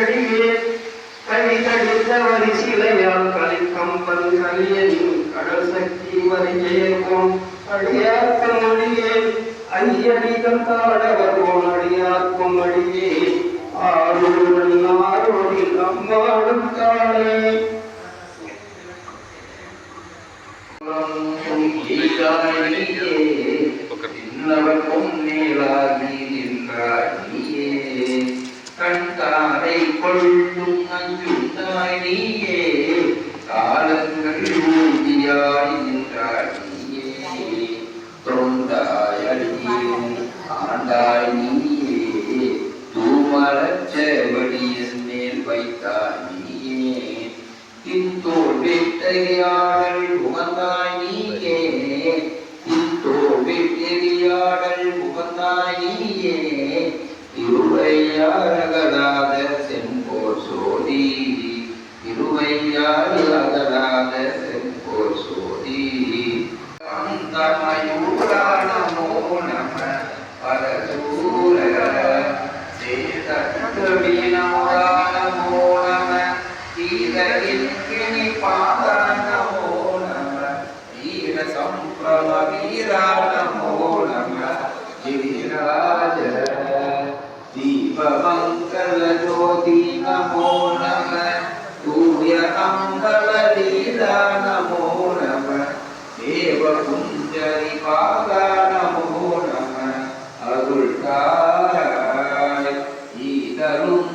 கடியே கலி கடித்த வரி சிலையால் கலிக்கம்பன் கலியனின் கடல் சக்தி வரை ஜெயக்கும் அடியார்க்கும் அடியே ஐயடி தந்தாடவர் அடியார்க்கும் அடியே ஆளுடன் ஆரோடில் அம்மாடும் தாளே இன்னவர்க்கும் மேலாகி நீயே காலங்கள் ஊதியாய் நீயே. தொண்டாய் அடியும் ஆண்டாய் நீயே. செவடியின் மேல் வைத்தாய் நீயே. உகந்தாய் ஈரகில் கிணி பாதா நமோ. நம வீர சம்பிரம வீரா நமோ நம. கிரிராஜ தீபமங்கல ஜோதி நமோ. நம தூய அம்பல லீலா நமோ. நம தேவ குஞ்சரி பாகா நமோ நம அருள் தாராய் ஈதரும்